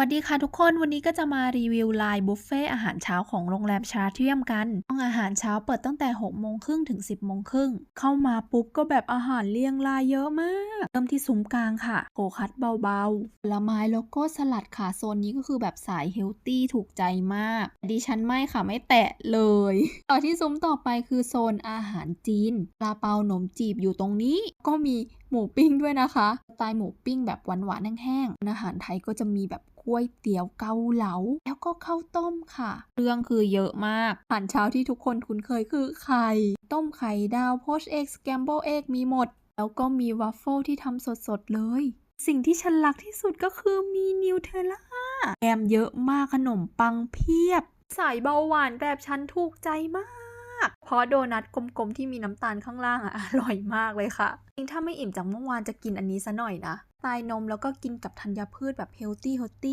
สวัสดีค่ะทุกคนวันนี้ก็จะมารีวิวไลน์บุฟเฟ่อาหารเช้าของโรงแรมชาเทียมกันห้องอาหารเช้าเปิดตั้งแต่6โมงครึ่งถึง 10โมงครึ่งเข้ามาปุ๊บก็แบบอาหารเรียงรายเยอะมาก เริ่มที่ซุ้มกลางค่ะโคคัดเบาๆผลไม้แล้วก็สลัดค่ะโซนนี้ก็คือแบบสายเฮลตี้ถูกใจมากดิฉันไม่ค่ะไม่แตะเลย ต่อที่ซุ้มต่อไปคือโซนอาหารจีนปลาเปาหนมจีบอยู่ตรงนี้ ก็มีหมูปิ้งด้วยนะคะสไตล์หมูปิ้งแบบหวานๆแห้งๆอาหารไทยก็จะมีแบบก๋วยเตี๋ยวเกาเหลา แล้วก็ข้าวต้มค่ะ เรื่องคือเยอะมากอาหารเช้าที่ทุกคนคุ้นเคยคือไข่ ต้มไข่ดาวโพชเอ็กซ์แกมโบเอ็กมีหมด แล้วก็มีวัฟเฟิลที่ทำสดๆเลย สิ่งที่ฉันรักที่สุดก็คือมีนิวเทลล่าแอมเยอะมากขนมปังเพียบ สายเบาหวานแบบฉันถูกใจมากเพราะโดนัทกลมๆที่มีน้ำตาลข้างล่างอะอร่อยมากเลยค่ะจริงถ้าไม่อิ่มจากเมื่อวานจะกินอันนี้ซะหน่อยนะตายนมแล้วก็กินกับธัญพืชแบบเฮลตี้เฮลตี้